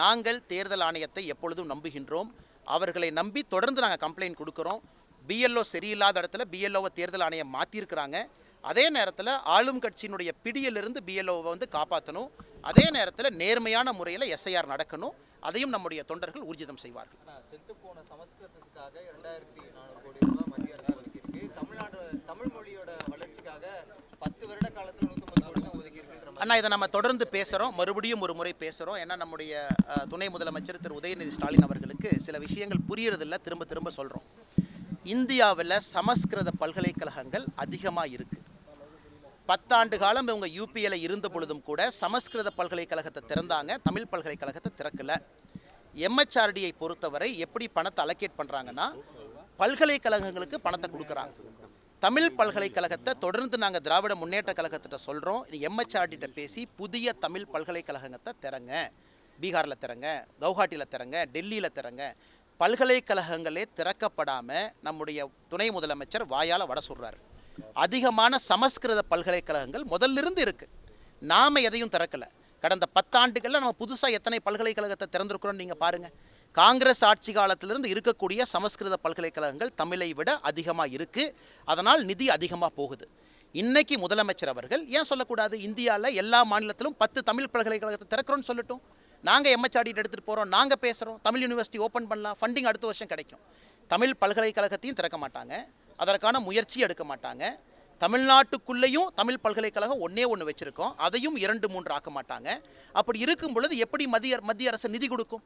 நாங்கள் தேர்தல் ஆணையத்தை எப்பொழுதும் நம்புகின்றோம். அவர்களை நம்பி தொடர்ந்து நாங்கள் கம்ப்ளைண்ட் கொடுக்குறோம். பிஎல்ஓ சரியில்லாத இடத்துல பிஎல்ஓவை தேர்தல் ஆணையம் மாற்றிருக்கிறாங்க அதே நேரத்தில் ஆளும் கட்சியினுடைய பிடியிலிருந்து பிஎல்ஓவை வந்து காப்பாற்றணும் அதே நேரத்தில் நேர்மையான முறையில் எஸ்ஐஆர் நடக்கணும். அதையும் நம்முடைய தொண்டர்கள் ஊர்ஜிதம் செய்வார்கள். செத்துப்போன செத்து போன சமஸ்கிருதத்துக்காக இரண்டாயிரத்தி நானூறு கோடி ரூபாய் மத்திய அரசு ஒதுக்கியிருக்கு. தமிழ்நாடு தமிழ் மொழியோட வளர்ச்சிக்காக பத்து வருட காலத்தில் நூற்றி அண்ணா இதை நம்ம தொடர்ந்து பேசுகிறோம் மறுபடியும் ஒரு முறை பேசுகிறோம் ஏன்னா நம்முடைய துணை முதலமைச்சர் திரு. உதயநிதி ஸ்டாலின் அவர்களுக்கு சில விஷயங்கள் புரியறதில்ல. திரும்ப திரும்ப சொல்கிறோம் இந்தியாவில் சமஸ்கிருத பல்கலைக்கழகங்கள் அதிகமாக இருக்குது பத்தாண்டு காலம் இவங்க யூபியில் இருந்த பொழுதும் கூட சமஸ்கிருத பல்கலைக்கழகத்தை திறந்தாங்க. தமிழ் பல்கலைக்கழகத்தை திறக்கல. எம்ஹெச்ஆர்டியை பொறுத்தவரை எப்படி பணத்தை அலோகேட் பண்ணுறாங்கன்னா பல்கலைக்கழகங்களுக்கு பணத்தை கொடுக்குறாங்க. தமிழ் பல்கலைக்கழகத்தை தொடர்ந்து நாங்கள் திராவிட முன்னேற்ற கழகத்திட்ட சொல்கிறோம் எம்ஹெச்ஆர்டிட்ட பேசி புதிய தமிழ் பல்கலைக்கழகத்தை திறங்க. பீகாரில் திறங்க கவுஹாட்டியில் திறங்க டெல்லியில் திறங்க. பல்கலைக்கழகங்களே திறக்கப்படாமல் நம்முடைய துணை முதலமைச்சர் வாயால் வட சொல்கிறார் அதிகமான சமஸ்கிருத பல்கலைக்கழகங்கள் முதல்லிருந்து இருக்குது நாம் எதையும் திறக்கலை. கடந்த பத்தாண்டுகளில் நம்ம புதுசாக எத்தனை பல்கலைக்கழகத்தை திறந்துருக்குறோன்னு நீங்கள் பாருங்கள் காங்கிரஸ் ஆட்சி காலத்திலிருந்து இருக்கக்கூடிய சமஸ்கிருத பல்கலைக்கழகங்கள் தமிழை விட அதிகமாக இருக்குது அதனால் நிதி அதிகமாக போகுது. இன்னைக்கு முதலமைச்சர் அவர்கள் ஏன் சொல்லக்கூடாது? இந்தியாவில் எல்லா மாநிலத்திலும் பத்து தமிழ் பல்கலைக்கழகத்தை திறக்கிறோன்னு சொல்லட்டும். நாங்கள் எம்ஹெச்ஆடிட்டு எடுத்துகிட்டு போகிறோம் நாங்கள் பேசுகிறோம் தமிழ் யூனிவர்சிட்டி ஓப்பன் பண்ணலாம். ஃபண்டிங் அடுத்த வருஷம் கிடைக்கும். தமிழ் பல்கலைக்கழகத்தையும் திறக்க மாட்டாங்க. அதற்கான முயற்சி எடுக்க மாட்டாங்க. தமிழ்நாட்டுக்குள்ளேயும் தமிழ் பல்கலைக்கழகம் ஒன்றே ஒன்று வச்சுருக்கோம். அதையும் இரண்டு மூன்று ஆக்க மாட்டாங்க. அப்படி இருக்கும் பொழுது எப்படி மத்திய மத்திய அரசு நிதி கொடுக்கும்?